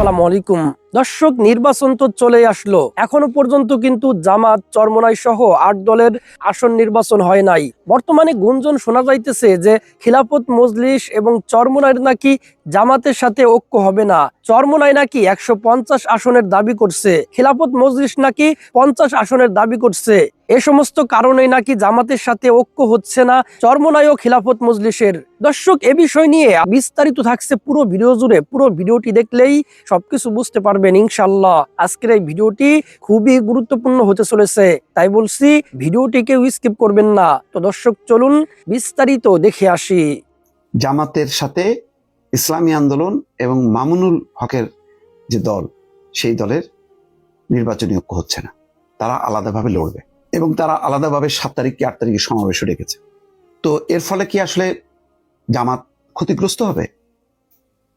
আসসালামু আলাইকুম। দর্শক, নির্বাচন তো চলে আসলো। এখনও পর্যন্ত কিন্তু জামাত, চরমনাই সহ আট দলের আসন নির্বাচন হয় নাই। বর্তমানে গুঞ্জন শোনা যাইতেছে যে খিলাফত মজলিস এবং চরমনাইয়ের নাকি জামাতের সাথে ঐক্য হবে না। চরমনাই নাকি একশো পঞ্চাশ আসনের দাবি করছে। খিলাফত মজলিস নাকি পঞ্চাশ আসনের দাবি করছে। এ সমস্ত কারণে নাকি জামাতের সাথে ঐক্য হচ্ছে না চরমনাই ও খিলাফত মজলিসের। দর্শক, এ বিষয় নিয়ে বিস্তারিত থাকছে পুরো ভিডিও জুড়ে। পুরো ভিডিওটি দেখলেই সবকিছু বুঝতে পারবেন ইনশাল্লাহ আজকের এই ভিডিওটি খুবই গুরুত্বপূর্ণ হতে চলেছে, তাই বলছি ভিডিওটি কেউ স্কিপ করবেন না। তো দর্শক, চলুন বিস্তারিত দেখে আসি। জামাতের সাথে ইসলামী আন্দোলন এবং মামুনুল হকের যে দল, সেই দলের নির্বাচনী ঐক্য হচ্ছে না। তারা আলাদাভাবে লড়বে এবং তারা আলাদাভাবে সাত তারিখ কি আট তারিখে সমাবেশও ডেকেছে। তো এর ফলে কি আসলে জামাত ক্ষতিগ্রস্ত হবে?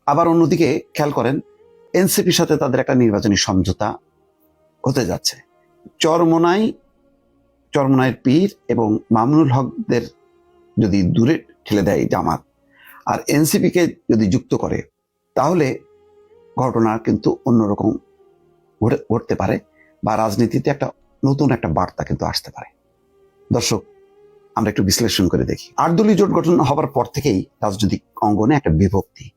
আবার অন্যদিকে খেয়াল করেন এনসিপির সাথে তাদের একটা নির্বাচনী সমঝোতা হতে যাচ্ছে। চরমোনাই, চরমোনাইয়ের পীর এবং মামুনুল হকদের যদি দূরে ঠেলে দেয় জামাত, আর এনসিপিকে যদি যুক্ত করে, তাহলে ঘটনা কিন্তু অন্যরকম ঘটে- ঘটতে পারে বা রাজনীতিতে একটা নতুন একটা বার্তা কিন্তু আসতে পারে। দর্শক, আমরা একটু বিশ্লেষণ করে দেখি। আটদলীয় জোট গঠন হবার পর থেকেই রাজনৈতিক অঙ্গনে একটা বিভক্তি।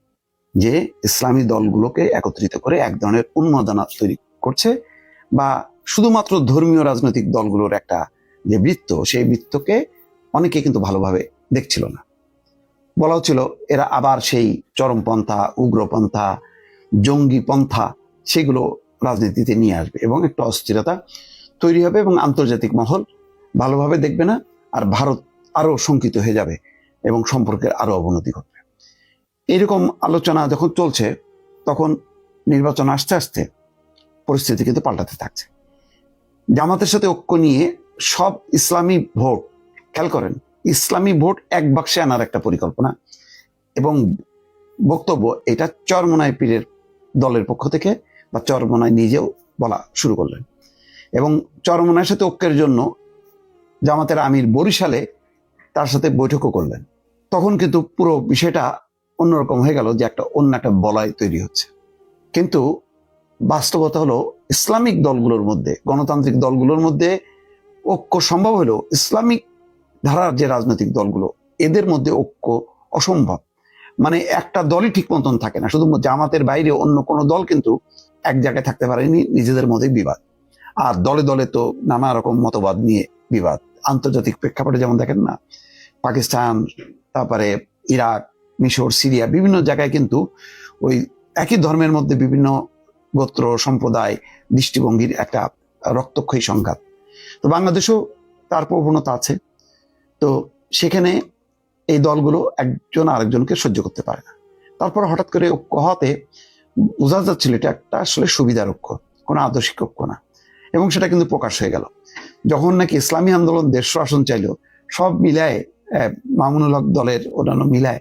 যে ইসলামী দলগুলোকে একত্রিত করে এক ধরনের উন্মাদনা তৈরি করছে বা শুধুমাত্র ধর্মীয় রাজনৈতিক দলগুলোর একটা যে বৃত্ত, সেই বৃত্তকে অনেকে কিন্তু ভালোভাবে দেখছিল না। বলা হচ্ছিল, এরা আবার সেই চরমপন্থা উগ্রপন্থা জঙ্গি পন্থা, সেগুলো রাজনীতিতে নিয়ে আসবে এবং একটা অস্থিরতা তৈরি হবে এবং আন্তর্জাতিক মহল ভালোভাবে দেখবে না, আর ভারত আরও শঙ্কিত হয়ে যাবে এবং সম্পর্কের আরও অবনতি ঘটবে। এইরকম আলোচনা যখন চলছে, তখন নির্বাচন আসতে আসতে পরিস্থিতি কিন্তু পাল্টাতে থাকছে। জামাতের সাথে ঐক্য নিয়ে সব ইসলামী ভোট, খেয়াল করেন, ইসলামী ভোট এক বাক্সে আনার একটা পরিকল্পনা এবং বক্তব্য এটা চরমনাই পীরের দলের পক্ষ থেকে বা চরমনাই নিজেও বলা শুরু করলেন। এবং চরমনাইয়ের সাথে ঐক্যের জন্য জামাতের আমির বরিশালে তার সাথে বৈঠকও করলেন। তখন কিন্তু পুরো বিষয়টা অন্যরকম হয়ে গেল যে একটা অন্য একটা বলয় তৈরি হচ্ছে। কিন্তু বাস্তবতা হলো ইসলামিক দলগুলোর মধ্যে, গণতান্ত্রিক দলগুলোর মধ্যে ঐক্য সম্ভব হলেও ইসলামিক ধারার যে রাজনৈতিক দলগুলো, এদের মধ্যে ঐক্য অসম্ভব। মানে একটা দলই ঠিক মতন থাকে না, শুধু জামাতের বাইরে অন্য কোনো দল কিন্তু এক জায়গায় থাকতে পারেনি, নিজেদের মধ্যে বিবাদ। আর দলে দলে তো নানা রকম মতবাদ নিয়ে বিবাদ। আন্তর্জাতিক প্রেক্ষাপটে যেমন দেখেন না, পাকিস্তান, তারপরে ইরাক মিশর, সিরিয়া, বিভিন্ন জায়গায় কিন্তু ওই একই ধর্মের মধ্যে বিভিন্ন গোত্র, সম্প্রদায়, দৃষ্টিভঙ্গির একটা রক্তক্ষয়ী সংঘাত। তো বাংলাদেশেও তার প্রবণতা আছে। তো সেখানে এই দলগুলো একজন আরেকজনকে সহ্য করতে পারে না। তারপর হঠাৎ করে ঐক্য হওয়াতে বোঝা যাচ্ছিল এটা একটা আসলে সুবিধার ঐক্য, কোনো আদর্শিক ঐক্য না। এবং সেটা কিন্তু প্রকাশ হয়ে গেল। যখন নাকি ইসলামী আন্দোলন দেড়শো আসন চাইলো, সব মিলায় মামুনুল হক দলের অন্যান্য মিলায়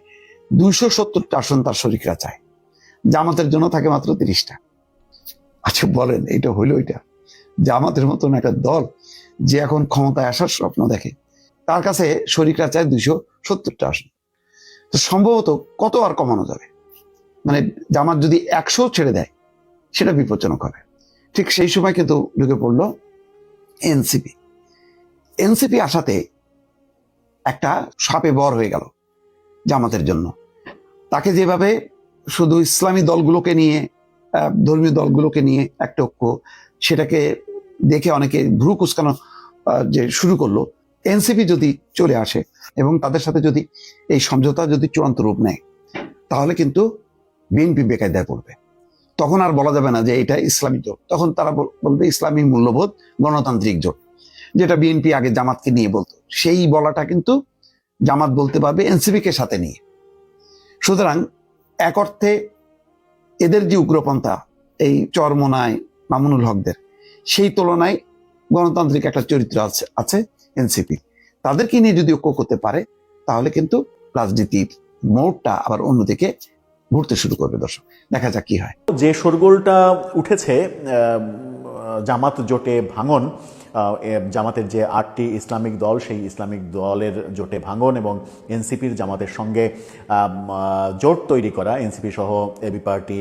দুইশো সত্তরটা আসন তার শরিকরা চায়। জামাতের জন্য থাকে মাত্র তিরিশটা। আচ্ছা বলেন এটা হইল এটা জামাতের মতন একটা দল যে এখন ক্ষমতায় আসার স্বপ্ন দেখে, তার কাছে শরিকরা চায় দুইশো সত্তরটা আসন। তো সম্ভবত কত আর কমানো যাবে? মানে জামাত যদি একশো ছেড়ে দেয়, সেটা বিপজ্জনক হবে। ঠিক সেই সময় কিন্তু ঢুকে পড়ল এনসিপি। এনসিপি আসাতে একটা সাপে বর হয়ে গেল। জামাতের জন্য। তাকে যেভাবে শুধু ইসলামী দলগুলোকে নিয়ে ধর্মীয় দলগুলোকে নিয়ে একটা ঐক্য, সেটাকে দেখে অনেকে ভ্রু কুচকানো যে শুরু করল, এনসিপি যদি চলে আসে এবং তাদের সাথে যদি এই সমঝোতা যদি চূড়ান্ত রূপ নেয়, তাহলে কিন্তু বিএনপি বেকায়দায় পড়বে। তখন আর বলা যাবে না যে এটা ইসলামী জোট। তখন তারা বল- বলবে ইসলামী মূল্যবোধ গণতান্ত্রিক জোট, যেটা বিএনপি আগে জামাতকে নিয়ে বলতো। সেই বলাটা কিন্তু জামাত বলতে পারবে এনসিপি কে সাথে নিয়ে। সুতরাং এক অর্থে এদের যে উগ্রপন্থা, এই চরমনায় মামুনুল হকদের, সেই তুলনায় গণতান্ত্রিক একটা চরিত্র আছে আছে এনসিপি। তাদেরকে নিয়ে যদি ঐক্য করতে পারে, তাহলে কিন্তু রাজনীতির মোড়টা আবার অন্যদিকে ঘুরতে শুরু করবে দর্শক। দেখা যাক কি হয়। যে শোরগোলটা উঠেছে জামাত জোটে ভাঙন জামাতের যে আটটি ইসলামিক দল, সেই ইসলামিক দলের জোটে ভাঙন এবং এনসিপির জামাতের সঙ্গে জোট তৈরি করা, এনসিপি সহ এবি পার্টি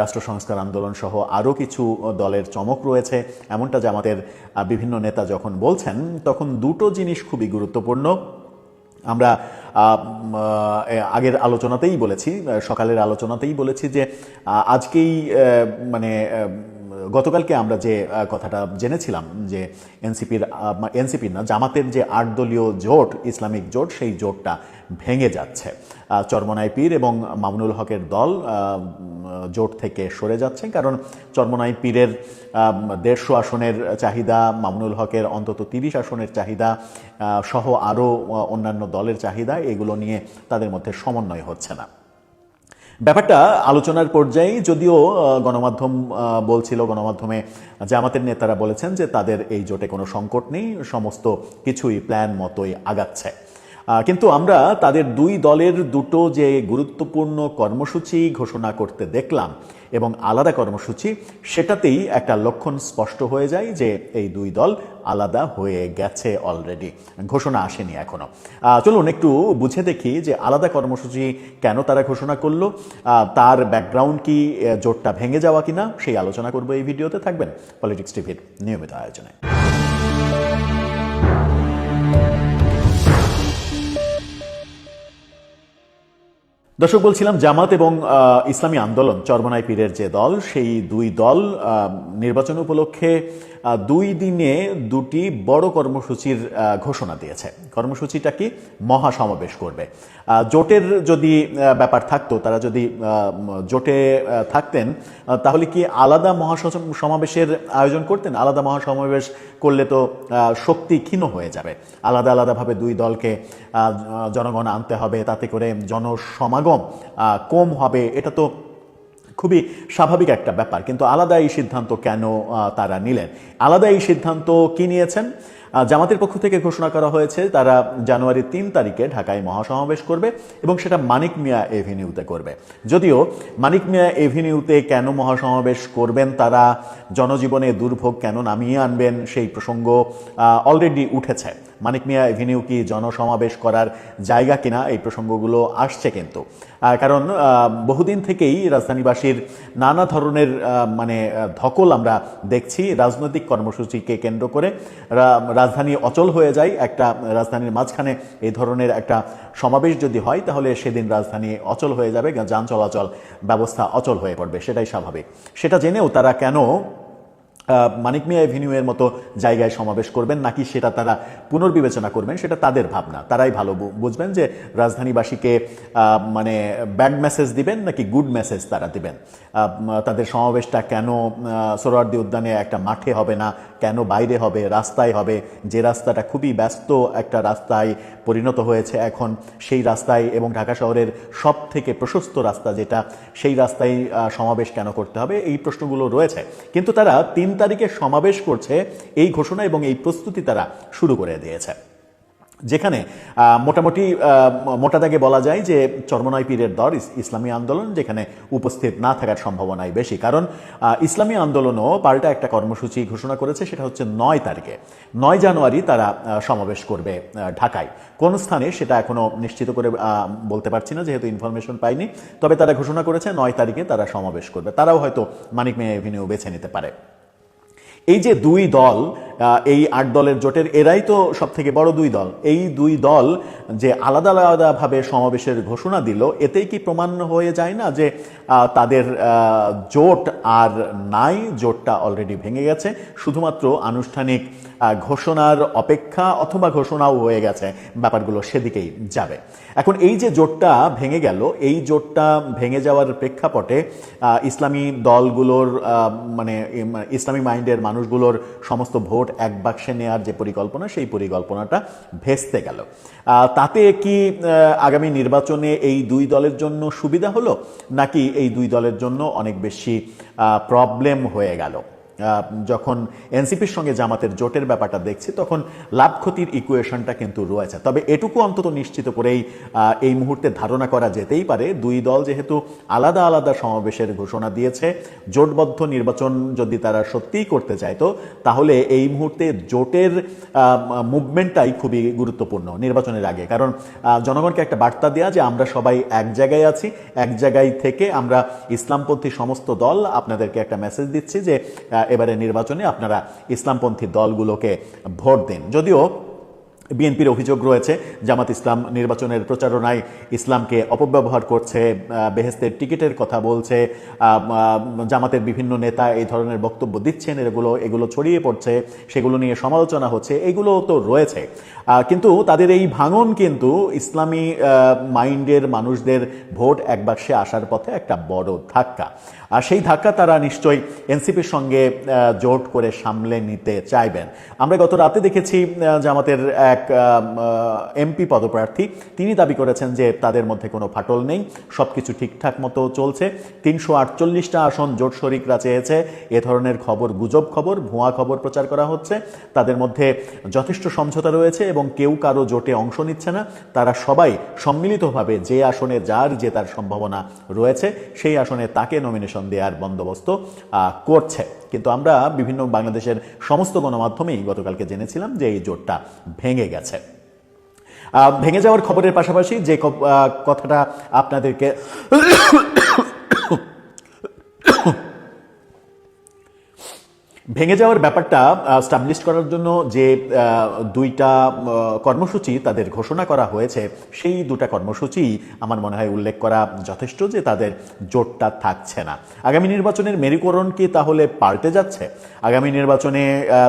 রাষ্ট্র সংস্কার আন্দোলন সহ আরও কিছু দলের চমক রয়েছে। এমনটা জামাতের বিভিন্ন নেতা যখন বলছেন, তখন দুটো জিনিস খুবই গুরুত্বপূর্ণ। আমরা আগের আলোচনাতেই বলেছি সকালের আলোচনাতেই বলেছি যে আজকেই মানে গতকালকে আমরা যে কথাটা জেনেছিলাম যে এনসিপির এনসিপির না, জামাতের যে আট দলীয় জোট, ইসলামিক জোট, সেই জোটটা ভেঙে যাচ্ছে। চরমনাই পীর এবং মামুনুল হকের দল জোট থেকে সরে যাচ্ছে কারণ চরমনাই পীরের দেড়শো আসনের চাহিদা, মামুনুল হকের অন্তত তিরিশ আসনের চাহিদা সহ আরও অন্যান্য দলের চাহিদা, এগুলো নিয়ে তাদের মধ্যে সমন্বয় হচ্ছে না। ব্যাপারটা আলোচনার পর্যায়ে যদিও গণমাধ্যম বলছিল, গণমাধ্যমে জামাতের নেতারা বলেছেন যে তাদের এই জোটে কোনো সংকট নেই, সমস্ত কিছুই প্ল্যান মতোই আগাচ্ছে। কিন্তু আমরা তাদের দুই দলের দুটো যে গুরুত্বপূর্ণ কর্মসূচি ঘোষণা করতে দেখলাম এবং আলাদা কর্মসূচি, সেটাতেই একটা লক্ষণ স্পষ্ট হয়ে যায় যে এই দুই দল আলাদা হয়ে গেছে অলরেডি ঘোষণা আসেনি এখনও চলুন একটু বুঝে দেখি যে আলাদা কর্মসূচি কেন তারা ঘোষণা করল তার ব্যাকগ্রাউন্ড কি জোটটা ভেঙে যাওয়া কিনা, সেই আলোচনা করব এই ভিডিওতে। থাকবেন পলিটিক্স টিভির নিয়মিত আয়োজনে। দর্শক, বলছিলাম জামাত এবং ইসলামী আন্দোলন চরমনাই পীরের যে দল, সেই দুই দল নির্বাচন উপলক্ষে দুই দিনে দুটি বড় কর্মসূচির ঘোষণা দিয়েছে। কর্মসূচিটা কি? মহাসমাবেশ করবে। জোটের যদি ব্যাপার থাকতো, তারা যদি জোটে থাকতেন তাহলে কি আলাদা মহাসমাবেশের আয়োজন করতেন? আলাদা মহাসমাবেশ করলে তো শক্তি ক্ষীণ হয়ে যাবে। আলাদা আলাদাভাবে দুই দলকে জনগণ আনতে হবে, তাতে করে জনসমাগম কম হবে, এটা তো খুবই স্বাভাবিক একটা ব্যাপার। কিন্তু আলাদা এই সিদ্ধান্ত কেন তারা নিলেন? আলাদা এই সিদ্ধান্ত কি নিয়েছেন? জামাতের পক্ষ থেকে ঘোষণা করা হয়েছে, তারা জানুয়ারি তিন তারিখে ঢাকায় মহাসমাবেশ করবে এবং সেটা মানিক মিয়া এভিনিউতে করবে। যদিও মানিক মিয়া এভিনিউতে কেন মহাসমাবেশ করবেন, তারা জনজীবনে দুর্ভোগ কেন নামিয়ে আনবেন, সেই প্রসঙ্গ অলরেডি উঠেছে। মানিক মিয়া এভিনিউ কি জনসমাবেশ করার জায়গা কিনা, এই প্রসঙ্গগুলো আসছে কিন্তু। কারণ বহুদিন থেকেই রাজধানীবাসীর নানা ধরনের মানে ধকল আমরা দেখছি। রাজনৈতিক কর্মসূচিকে কেন্দ্র করে রাজধানী অচল হয়ে যায়। একটা রাজধানীর মাঝখানে এই ধরনের একটা সমাবেশ যদি হয়, তাহলে সেদিন রাজধানী অচল হয়ে যাবে। যান চলাচল ব্যবস্থা অচল হয়ে পড়বে, সেটাই স্বাভাবিক। সেটা জেনেও তারা কেন মানিক মিয়া এভিনিউয়ের মতো জায়গায় সমাবেশ করবেন নাকি সেটা তারা পুনর্বিবেচনা করবেন সেটা তাদের ভাবনা। তারাই ভালো বুঝবেন যে রাজধানীবাসীকে মানে ব্যাড মেসেজ দিবেন নাকি গুড মেসেজ তারা দিবেন। তাদের সমাবেশটা কেন আহ, উদ্যানে একটা মাঠে হবে না? কেন বাইরে হবে? রাস্তায় হবে? যে রাস্তাটা খুবই ব্যস্ত একটা রাস্তায় পরিণত হয়েছে এখন সেই রাস্তায় এবং ঢাকা শহরের সব থেকে প্রশস্ত রাস্তা যেটা সেই রাস্তায় সমাবেশ কেন করতে হবে? এই প্রশ্নগুলো রয়েছে। কিন্তু তারা তিন তারিখে সমাবেশ করছে এই ঘোষণা এবং এই প্রস্তুতি তারা শুরু করে দিয়েছে। যেখানে মোটামুটি মোটা দাগে বলা যায় যে চর্মনয় পীরের দর ইসলামী আন্দোলন যেখানে উপস্থিত না থাকার সম্ভাবনাই বেশি। কারণ ইসলামী আন্দোলনও পাল্টা একটা কর্মসূচি ঘোষণা করেছে, সেটা হচ্ছে নয় তারিখে। নয় জানুয়ারি তারা সমাবেশ করবে ঢাকায়। কোন স্থানে সেটা এখনও নিশ্চিত করে বলতে পারছি না, যেহেতু ইনফরমেশন পাইনি। তবে তারা ঘোষণা করেছে নয় তারিখে তারা সমাবেশ করবে। তারাও হয়তো মানিক মেয়ে এভিনিউ বেছে নিতে পারে। এই যে দুই দল এই আট দলের জোটের, এরাই তো সব থেকে বড় দুই দল। এই দুই দল যে আলাদা আলাদাভাবে সমাবেশের ঘোষণা দিল, এতেই কি প্রমাণ হয়ে যায় না যে তাদের জোট আর নাই, জোটটা অলরেডি ভেঙে গেছে। শুধুমাত্র আনুষ্ঠানিক ঘোষণার অপেক্ষা অথবা ঘোষণাও হয়ে গেছে। ব্যাপারগুলো সেদিকেই যাবে। এখন এই যে জোটটা ভেঙে গেল, এই জোটটা ভেঙে যাওয়ার প্রেক্ষাপটে ইসলামী দলগুলোর মানে ইসলামী মাইন্ডের মানুষগুলোর সমস্ত ভোট এক বাক্সে নেওয়ার যে পরিকল্পনা, সেই পরিকল্পনাটা ভেস্তে গেল। তাতে কি আগামী নির্বাচনে এই দুই দলের জন্য সুবিধা হলো, নাকি এই দুই দলের জন্য অনেক বেশি প্রবলেম হয়ে গেল? যখন এনসিপির সঙ্গে জামাতের জোটের ব্যাপারটা দেখছি, তখন লাভ ক্ষতির ইকুয়েশনটা কিন্তু রয়েছে। তবে এটুকু অন্তত নিশ্চিত করেই এই মুহূর্তে ধারণা করা যেতেই পারে, দুই দল যেহেতু আলাদা আলাদা সমাবেশের ঘোষণা দিয়েছে, জোটবদ্ধ নির্বাচন যদি তারা সত্যিই করতে চাইতো তাহলে এই মুহূর্তে জোটের মুভমেন্টটাই খুবই গুরুত্বপূর্ণ নির্বাচনের আগে। কারণ জনগণকে একটা বার্তা দেওয়া যে আমরা সবাই এক জায়গায় আছি, এক জায়গায় থেকে আমরা ইসলামপন্থী সমস্ত দল আপনাদেরকে একটা মেসেজ দিচ্ছি যে এবারে নির্বাচনে আপনারা ইসলামপন্থী দলগুলোকে ভোট দিন। যদিও বিএনপির অভিযোগ রয়েছে, জামাত ইসলাম নির্বাচনের প্রচারণায় ইসলামকে অপব্যবহার করছে বেহেস্তের টিকিটের কথা বলছে জামাতের বিভিন্ন নেতা এই ধরনের বক্তব্য দিচ্ছেন, এগুলো এগুলো ছড়িয়ে পড়ছে, সেগুলো নিয়ে সমালোচনা হচ্ছে, এগুলো তো রয়েছে। কিন্তু তাদের এই ভাঙন কিন্তু ইসলামী মাইন্ডের মানুষদের ভোট এক বাক্সে আসার পথে একটা বড় ধাক্কা। আর সেই ধাক্কা তারা নিশ্চয়ই এনসিপির সঙ্গে জোট করে সামলে নিতে চাইবেন। আমরা গত রাতে দেখেছি জামাতের এক এমপি পদপ্রার্থী। তিনি দাবি করেছেন যে তাদের মধ্যে কোনো ফাটল নেই, সবকিছু ঠিকঠাক মতো চলছে। তিনশো আটচল্লিশটা আসন জোট শরিকরা চেয়েছে। এ ধরনের খবর গুজব খবর, ভুয়া খবর প্রচার করা হচ্ছে। তাদের মধ্যে যথেষ্ট সমঝোতা রয়েছে এবং কেউ কারও জোটে অংশ নিচ্ছে না। তারা সবাই সম্মিলিতভাবে যে আসনে যার জেতার সম্ভাবনা রয়েছে, সেই আসনে তাকে নমিনেশন দেওয়ার বন্দোবস্ত করছে। কিন্তু আমরা বিভিন্ন বাংলাদেশের সমস্ত গণমাধ্যমেই গতকালকে জেনেছিলাম যে এই জোটটা ভেঙে গেছে। ভেঙে যাওয়ার খবরের পাশাপাশি যে কথাটা আপনাদেরকে ভেঙে যাওয়ার ব্যাপারটা স্টাবলিশ করার জন্য যে দুইটা কর্মসূচি তাদের ঘোষণা করা হয়েছে, সেই দুটা কর্মসূচি আমার মনে হয় উল্লেখ করা যথেষ্ট যে তাদের জোটটা থাকছে না। আগামী নির্বাচনের মেরুকরণ কি তাহলে পাল্টে যাচ্ছে? আগামী নির্বাচনে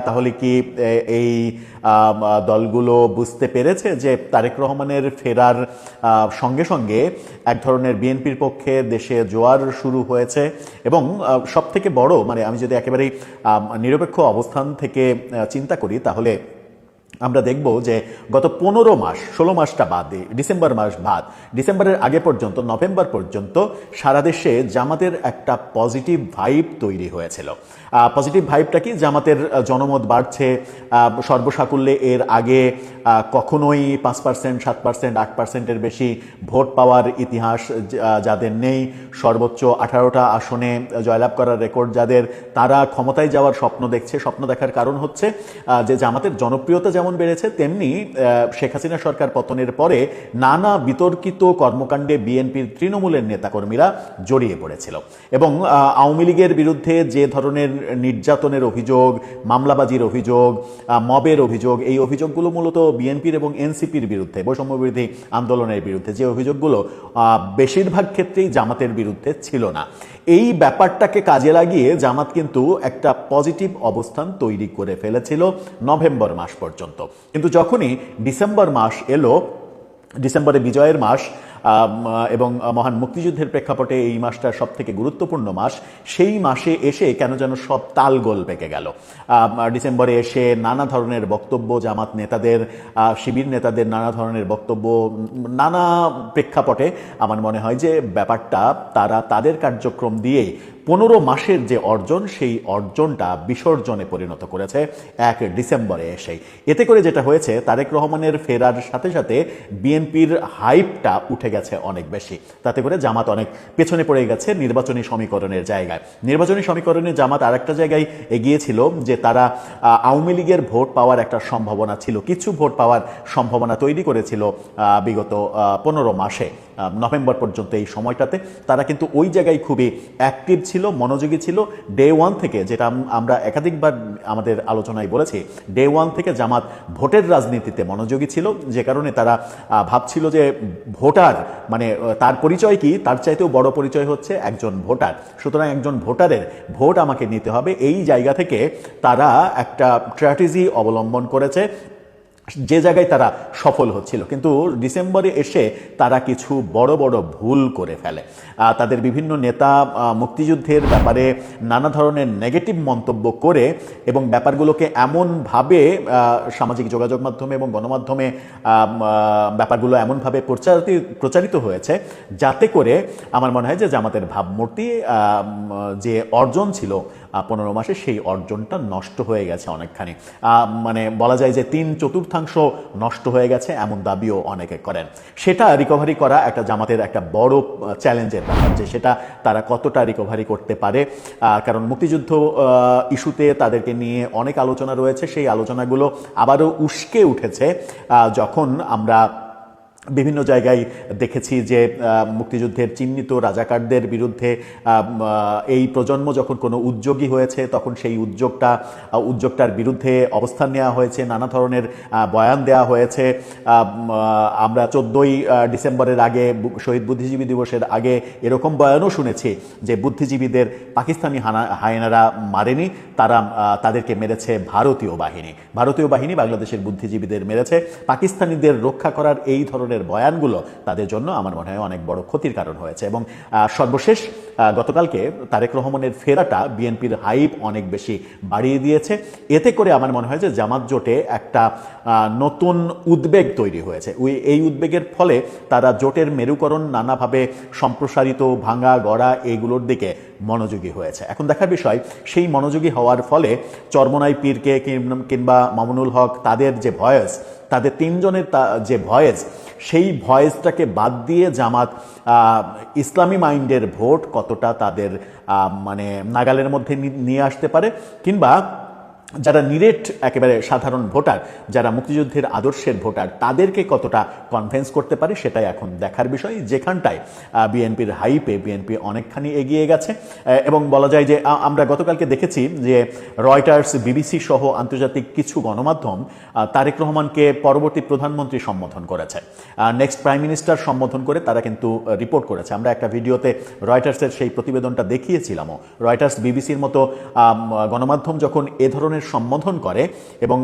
তাহলে কি এই দলগুলো বুঝতে পেরেছে যে তারেক রহমানের ফেরার সঙ্গে সঙ্গে এক ধরনের বিএনপির পক্ষে দেশে জোয়ার শুরু হয়েছে? এবং সব থেকে বড় মানে আমি যদি একেবারেই নিরপেক্ষ অবস্থান থেকে চিন্তা করি, তাহলে আমরা দেখব যে গত পনেরো মাস, ষোলো মাসটা বাদে, ডিসেম্বর মাস বাদ, ডিসেম্বরের আগে পর্যন্ত, নভেম্বর পর্যন্ত সারা দেশে জামাতের একটা পজিটিভ ভাইব তৈরি হয়েছিল। পজিটিভ ভাইবটা কি? জামাতের জনমত বাড়ছে সর্বসাকুল্যে এর আগে কখনোই পাঁচ পার্সেন্ট সাত পার্সেন্ট আট পার্সেন্টের বেশি ভোট পাওয়ার ইতিহাস যাদের নেই। সর্বোচ্চ আঠারোটা আসনে জয়লাভ করার রেকর্ড যাদের, তারা ক্ষমতায় যাওয়ার স্বপ্ন দেখছে। স্বপ্ন দেখার কারণ হচ্ছে যে জামাতের জনপ্রিয়তা যেমন বেড়েছে, তেমনি শেখ হাসিনা সরকার পতনের পরে নানা বিতর্কিত কর্মকাণ্ডে বিএনপির তৃণমূলের নেতাকর্মীরা জড়িয়ে পড়েছিল। এবং আওয়ামী লীগের বিরুদ্ধে যে ধরনের নির্যাতনের অভিযোগ, মামলাবাজির অভিযোগ মবের অভিযোগ, এই অভিযোগগুলো মূলত বিএনপির এবং এনসিপির বিরুদ্ধে, বৈষম্য বিরোধী আন্দোলনের বিরুদ্ধে যে অভিযোগগুলো বেশিরভাগ ক্ষেত্রেই জামাতের বিরুদ্ধে ছিল না। এই ব্যাপারটাকে কাজে লাগিয়ে জামাত কিন্তু একটা পজিটিভ অবস্থান তৈরি করে ফেলেছিল নভেম্বর মাস পর্যন্ত। কিন্তু যখনই ডিসেম্বর মাস এলো ডিসেম্বরে বিজয়ের মাস এবং মহান মুক্তিযুদ্ধের প্রেক্ষাপটে এই মাসটা সব থেকে গুরুত্বপূর্ণ মাস। সেই মাসে এসে কেন যেন সব তালগোল পেকে গেল। ডিসেম্বরে এসে নানা ধরনের বক্তব্য, জামাত নেতাদের শিবির নেতাদের নানা ধরনের বক্তব্য, নানা প্রেক্ষাপটে আমার মনে হয় যে ব্যাপারটা তারা তাদের কার্যক্রম দিয়েই পনেরো মাসের যে অর্জন, সেই অর্জনটা বিসর্জনে পরিণত করেছে এক ডিসেম্বরে এসেই। এতে করে যেটা হয়েছে, তারেক রহমানের ফেরার সাথে সাথে বিএনপির হাইপটা উঠে গেছে অনেক বেশি। তাতে করে জামাত অনেক পেছনে পড়ে গেছে নির্বাচনী সমীকরণের জায়গায়। নির্বাচনী সমীকরণে জামাত আরেকটা জায়গায় এগিয়েছিল যে তারা আওয়ামী লীগের ভোট পাওয়ার একটা সম্ভাবনা ছিল। কিছু ভোট পাওয়ার সম্ভাবনা তৈরি করেছিল বিগত পনেরো মাসে। নভেম্বর পর্যন্ত এই সময়টাতে, তারা কিন্তু ওই জায়গায় খুবই অ্যাক্টিভ ছিল, মনোযোগী ছিল। ডে ওয়ান থেকে, যেটা আমরা একাধিকবার আমাদের আলোচনায় বলেছি ডে ওয়ান থেকে জামাত ভোটের রাজনীতিতে মনোযোগী ছিল। যে কারণে তারা ভাবছিল যে ভোটার মানে তার পরিচয় কি? তার চাইতেও বড় পরিচয় হচ্ছে একজন ভোটার। সুতরাং একজন ভোটারের ভোট আমাকে নিতে হবে। এই জায়গা থেকে তারা একটা স্ট্র্যাটেজি অবলম্বন করেছে। যে জায়গায় তারা সফল হচ্ছিল। কিন্তু ডিসেম্বরে এসে তারা কিছু বড় বড় ভুল করে ফেলে। তাদের বিভিন্ন নেতা মুক্তিযুদ্ধের ব্যাপারে নানা ধরনের নেগেটিভ মন্তব্য করে এবং ব্যাপারগুলোকে এমনভাবে সামাজিক যোগাযোগ মাধ্যমে এবং গণমাধ্যমে ব্যাপারগুলো এমনভাবে প্রচারিত প্রচারিত হয়েছে যাতে করে আমার মনে হয় যে জামাতের ভাবমূর্তি যে অর্জন ছিল পনেরো মাসে সেই অর্জনটা নষ্ট হয়ে গেছে অনেকখানি। মানে বলা যায় যে তিন চতুর্থাংশ নষ্ট হয়ে গেছে এমন দাবিও অনেকে করেন। সেটা রিকভারি করা একটা জামাতের একটা বড় চ্যালেঞ্জের ব্যাপার যে সেটা তারা কতটা রিকভারি করতে পারে। কারণ মুক্তিযুদ্ধ ইস্যুতে তাদেরকে নিয়ে অনেক আলোচনা রয়েছে। সেই আলোচনাগুলো আবারও উস্কে উঠেছে। যখন আমরা বিভিন্ন জায়গায় দেখেছি যে মুক্তিযুদ্ধের চিহ্নিত রাজাকারদের বিরুদ্ধে এই প্রজন্ম যখন কোনো উদ্যোগী হয়েছে, তখন সেই উদ্যোগটা উদ্যোগটার বিরুদ্ধে অবস্থান নেওয়া হয়েছে, নানা ধরনের বয়ান দেওয়া হয়েছে। আমরা চোদ্দোই ডিসেম্বরের আগে শহীদ বুদ্ধিজীবী দিবসের আগে এরকম বয়ানও শুনেছি যে, বুদ্ধিজীবীদের পাকিস্তানি হানা, হায়নারা মারেনি, তারা তাদেরকে মেরেছে ভারতীয় বাহিনী। ভারতীয় বাহিনী বাংলাদেশের বুদ্ধিজীবীদের মেরেছে। পাকিস্তানিদের রক্ষা করার এই ধরনের বয়ানগুলো তাদের জন্য আমার মনে হয় অনেক বড় ক্ষতির কারণ হয়েছে। এবং সর্বশেষ গতকালকে তারেক রহমানের ফেরাটা বিএনপির হাইপ অনেক বেশি বাড়িয়ে দিয়েছে। এতে করে আমার মনে হয় যে জামাত জোটে একটা নতুন উদ্বেগ তৈরি হয়েছে। ওই, এই উদ্বেগের ফলে তারা জোটের মেরুকরণ নানাভাবে সম্প্রসারিত, ভাঙা, গড়া এইগুলোর দিকে মনোযোগী হয়েছে। এখন দেখার বিষয়, সেই মনোযোগী হওয়ার ফলে চর্মনাই পীরকে কিংবা- মামুনুল হক তাদের যে ভয়েস, তাদের তিনজনের যে ভয়েস, সেই ভয়েসটাকে বাদ দিয়ে জামাত ইসলামী মাইন্ডের ভোট কতটা তাদের মানে নাগালের মধ্যে নিয়ে আসতে পারে, কিংবা যারা নিরেট, একেবারে সাধারণ ভোটার, যারা মুক্তিযুদ্ধের আদর্শের ভোটার, তাদেরকে কতটা কনভেন্স করতে পারে সেটাই এখন দেখার বিষয়। যেখানটায় বিএনপির হাইপে বিএনপি অনেকখানি এগিয়ে গেছে। এবং বলা যায় যে আমরা গতকালকে দেখেছি যে রয়টার্স বিবিসি সহ আন্তর্জাতিক কিছু গণমাধ্যম তারেক রহমানকে পরবর্তী প্রধানমন্ত্রী সম্বোধন করেছে। নেক্সট প্রাইম মিনিস্টার সম্বোধন করে তারা কিন্তু রিপোর্ট করেছে। আমরা একটা ভিডিওতে রয়টার্সের সেই প্রতিবেদনটা দেখিয়েছিলামও। রয়টার্স বিবিসির মতো গণমাধ্যম যখন এ ধরনের সম্বোধন করে এবং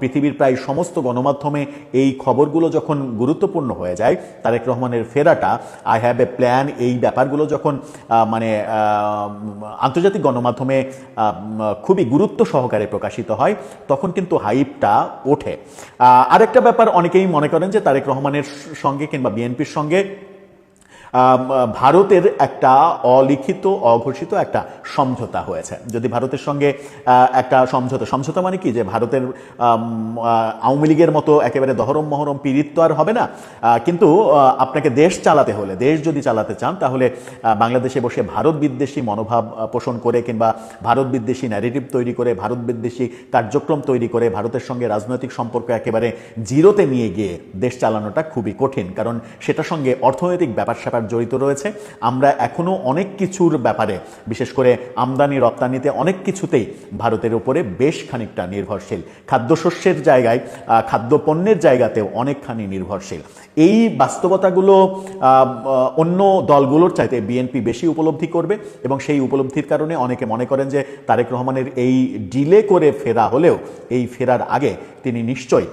পৃথিবীর প্রায় সমস্ত গণমাধ্যমে এই খবরগুলো যখন গুরুত্বপূর্ণ হয়ে যায়, তারেক রহমানের ফেরাটা আই হ্যাভ এ প্ল্যান এই ব্যাপারগুলো যখন মানে আন্তর্জাতিক গণমাধ্যমে খুবই গুরুত্ব সহকারে প্রকাশিত হয়, তখন কিন্তু হাইপটা ওঠে। আরেকটা ব্যাপার অনেকেই মনে করেন যে তারেক রহমানের সঙ্গে কিংবা বিএনপির সঙ্গে ভারতের একটা অলিখিত, অঘোষিত একটা সমঝোতা হয়েছে। যদি ভারতের সঙ্গে একটা সমঝোতা সমঝোতা মানে কি? যে ভারতের আওয়ামী লীগের মতো একেবারে দহরম মহরম পীড়িত তো আর হবে না। কিন্তু আপনাকে দেশ চালাতে হলে, দেশ যদি চালাতে চান, তাহলে বাংলাদেশে বসে ভারত বিদ্বেষী মনোভাব পোষণ করে কিংবা ভারত বিদ্বেষী ন্যারেটিভ তৈরি করে, ভারত বিদ্বেষী কার্যক্রম তৈরি করে, ভারতের সঙ্গে রাজনৈতিক সম্পর্ক একেবারে জিরোতে নিয়ে গিয়ে দেশ চালানোটা খুবই কঠিন। কারণ সেটার সঙ্গে অর্থনৈতিক ব্যাপার স্যাপার জড়িত রয়েছে। আমরা এখনও অনেক কিছুর ব্যাপারে, বিশেষ করে আমদানি, রপ্তানিতে অনেক কিছুতেই ভারতের উপরে বেশ খানিকটা নির্ভরশীল। খাদ্যশস্যের জায়গায় খাদ্যপণ্যের জায়গাতেও অনেকখানি নির্ভরশীল। এই বাস্তবতাগুলো অন্য দলগুলোর চাইতে বিএনপি বেশি উপলব্ধি করবে এবং সেই উপলব্ধির কারণে অনেকে মনে করেন যে তারেক রহমানের এই ডিলে করে ফেরা হলেও, এই ফেরার আগে তিনি নিশ্চয়ই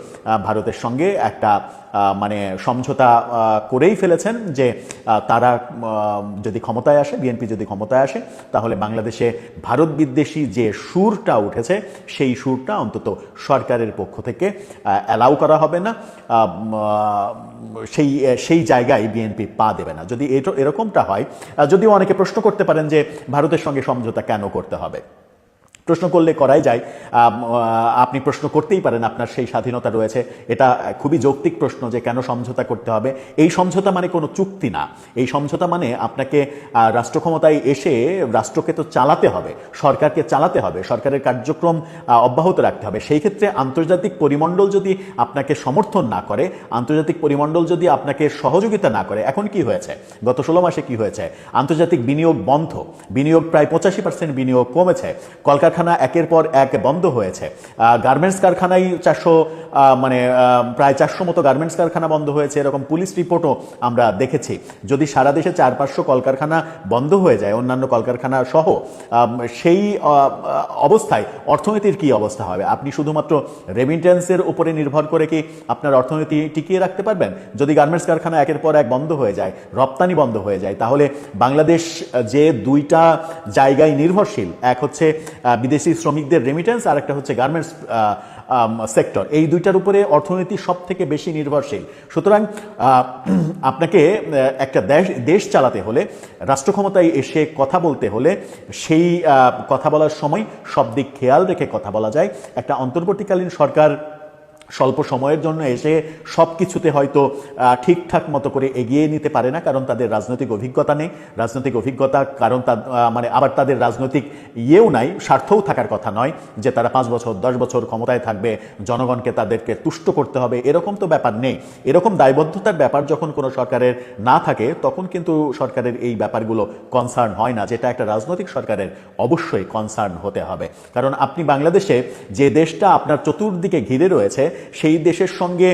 ভারতের সঙ্গে একটা মানে সমঝোতা করেই ফেলেছেন যে তারা যদি ক্ষমতায় আসে বিএনপি যদি ক্ষমতায় আসে, তাহলে বাংলাদেশে ভারত বিদ্বেষী যে সুরটা উঠেছে, সেই সুরটা অন্তত সরকারের পক্ষ থেকে অ্যালাউ করা হবে না সেই সেই জায়গায় বিএনপি পা দেবে না। যদি এরকমটা হয় যদিও অনেকে প্রশ্ন করতে পারেন যে ভারতের সঙ্গে সমঝোতা কেন করতে হবে। প্রশ্ন করলে করাই যায়। আপনি প্রশ্ন করতেই পারেন আপনার সেই স্বাধীনতা রয়েছে। এটা খুবই যৌক্তিক প্রশ্ন যে কেন সমঝোতা করতে হবে। এই সমঝোতা মানে কোনো চুক্তি না। এই সমঝোতা মানে আপনাকে আহ, রাষ্ট্র ক্ষমতায় এসে রাষ্ট্রকে তো চালাতে হবে সরকারকে চালাতে হবে সরকারের কার্যক্রম অব্যাহত রাখতে হবে। সেই ক্ষেত্রে আন্তর্জাতিক পরিমণ্ডল যদি আপনাকে সমর্থন না করে আন্তর্জাতিক পরিমণ্ডল যদি আপনাকে সহযোগিতা না করে এখন কি হয়েছে? গত ষোলো মাসে কি হয়েছে? আন্তর্জাতিক বিনিয়োগ বন্ধ। বিনিয়োগ প্রায় পঁচাশি পার্সেন্ট বিনিয়োগ কমেছে। কলকারখানা একের পর এক বন্ধ হয়েছে। গার্মেন্টস কারখানায় চারশো মানে প্রায় চারশো মতো গার্মেন্টস কারখানা বন্ধ হয়েছে, এরকম পুলিশ রিপোর্টও আমরা দেখেছি। যদি সারা দেশে চার পাঁচশো কলকারখানা বন্ধ হয়ে যায়, অন্যান্য কলকারখানা সহ সেই অবস্থায় অর্থনীতির কি অবস্থা হবে? আপনি শুধুমাত্র রেমিটেন্সের উপরে নির্ভর করে কি আপনার অর্থনীতি টিকিয়ে রাখতে পারবেন? যদি গার্মেন্টস কারখানা একের পর এক বন্ধ হয়ে যায়, রপ্তানি বন্ধ হয়ে যায়, তাহলে বাংলাদেশ যে দুইটা জায়গায় নির্ভরশীল, এক হচ্ছে বিদেশি শ্রমিকদের রেমিটেন্স আর একটা হচ্ছে গার্মেন্টস সেক্টর এই দুইটার উপরে অর্থনীতি সব থেকে বেশি নির্ভরশীল। সুতরাং আপনাকে একটা দেশ দেশ চালাতে হলে রাষ্ট্র ক্ষমতায় এসে কথা বলতে হলে, সেই কথা বলার সময় সব দিক খেয়াল রেখে কথা বলা যায়। একটা অন্তর্বর্তীকালীন সরকার স্বল্প সময়ের জন্য এসে সব কিছুতে হয়তো ঠিকঠাক মতো করে এগিয়ে নিতে পারে না, কারণ তাদের রাজনৈতিক অভিজ্ঞতা নেই। রাজনৈতিক অভিজ্ঞতা, কারণ মানে আবার তাদের রাজনৈতিক ইয়েও নাই, স্বার্থও থাকার কথা নয় যে তারা পাঁচ বছর, দশ বছর ক্ষমতায় থাকবে, জনগণকে তাদেরকে তুষ্ট করতে হবে, এরকম তো ব্যাপার নেই। এরকম দায়বদ্ধতার ব্যাপার যখন কোনো সরকারের না থাকে, তখন কিন্তু সরকারের এই ব্যাপারগুলো কনসার্ন হয় না, যেটা একটা রাজনৈতিক সরকারের অবশ্যই কনসার্ন হতে হবে। কারণ আপনি বাংলাদেশে যে দেশটা আপনার চতুর্দিকে ঘিরে রয়েছে সেই দেশের সঙ্গে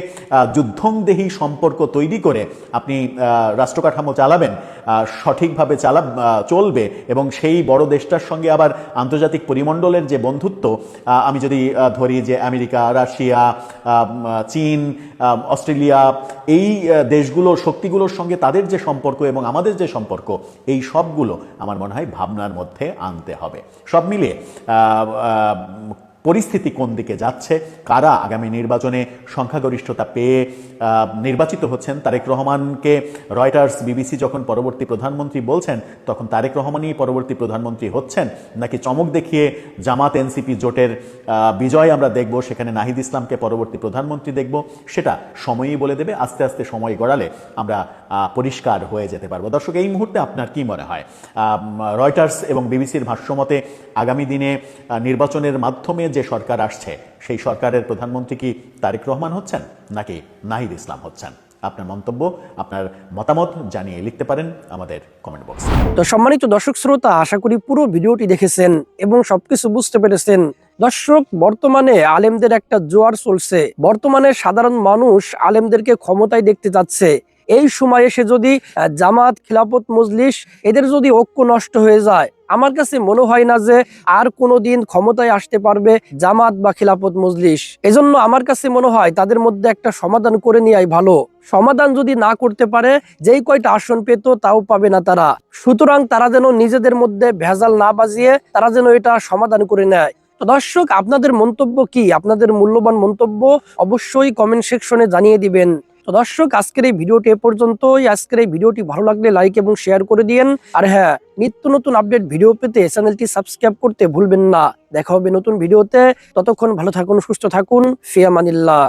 যুদ্ধংদেহী সম্পর্ক তৈরি করে আপনি আহ, রাষ্ট্র কাঠামো চালাবেন সঠিকভাবে চালা চলবে এবং সেই বড় দেশটার সঙ্গে আবার আন্তর্জাতিক পরিমণ্ডলের যে বন্ধুত্ব আমি যদি ধরি যে আমেরিকা রাশিয়া চীন অস্ট্রেলিয়া এই আহ, দেশগুলোর শক্তিগুলোর সঙ্গে তাদের যে সম্পর্ক এবং আমাদের যে সম্পর্ক এই সবগুলো আমার মনে হয় ভাবনার মধ্যে আনতে হবে। সব মিলিয়ে পরিস্থিতি কোন দিকে যাচ্ছে, কারা আগামী নির্বাচনে সংখ্যাগরিষ্ঠতা পেয়ে নির্বাচিত হচ্ছেন? তারেক রহমানকে রয়টার্স, বিবিসি যখন পরবর্তী প্রধানমন্ত্রী বলছেন, তখন তারেক রহমানই পরবর্তী প্রধানমন্ত্রী হচ্ছেন? নাকি চমক দেখিয়ে জামাত এনসিপি জোটের বিজয় আমরা দেখব, সেখানে নাহিদ ইসলামকে পরবর্তী প্রধানমন্ত্রী দেখব? সেটা সময়ই বলে দেবে, আস্তে আস্তে সময় গড়ালে আমরা পরিষ্কার হয়ে যেতে পারব। দর্শক, এই মুহূর্তে আপনার কি মনে হয়? রয়টার্স এবং বিবিসির ভাষ্যমতে আগামী দিনে নির্বাচনের মাধ্যমে যে সরকার আসছে, সেই সরকারের প্রধানমন্ত্রী কি তারেক রহমান হচ্ছেন, নাকি নাহিদ ইসলাম হচ্ছেন? আপনার মন্তব্য, আপনার মতামত জানিয়ে লিখতে পারেন আমাদের কমেন্ট বক্সে তো সম্মানিত দর্শক শ্রোতা, আশা করি পুরো ভিডিওটি দেখেছেন এবং সবকিছু বুঝতে পেরেছেন। দর্শক, বর্তমানে আলেমদের একটা জোয়ার চলছে। বর্তমানে সাধারণ মানুষ আলেমদেরকে ক্ষমতায় দেখতে যাচ্ছে। এই সময় এসে যদি জামাত, খিলাফত, মজলিস, এদের যদি ঐক্য নষ্ট হয়ে যায়, আমার কাছে মনে হয় না যে আর কোনোদিন ক্ষমতায় আসতে পারবে জামাত বা খিলাফত, মজলিস। এজন্য আমার কাছে মনে হয় তাদের মধ্যে একটা সমাধান করে নেওয়াই ভালো। সমাধান যদি না করতে পারে, যেই কয়টা আসন পেত তাও পাবে না তারা। সুতরাং তারা যেন নিজেদের মধ্যে ভেজাল না বাজিয়ে তারা যেন এটা সমাধান করে নেয়। তো দর্শক, আপনাদের মন্তব্য কি? আপনাদের মূল্যবান মন্তব্য অবশ্যই কমেন্ট সেকশনে জানিয়ে দিবেন। তো দর্শক, আজকের এই ভিডিওটি এ পর্যন্তই। আজকের এই ভিডিওটি ভালো লাগলে লাইক এবং শেয়ার করে দিয়েন। আর হ্যাঁ নিত্য নতুন আপডেট ভিডিও পেতে চ্যানেলটি সাবস্ক্রাইব করতে ভুলবেন না। দেখা হবে নতুন ভিডিওতে ততক্ষণ ভালো থাকুন, সুস্থ থাকুন। ফিয়ামানিল্লাহ।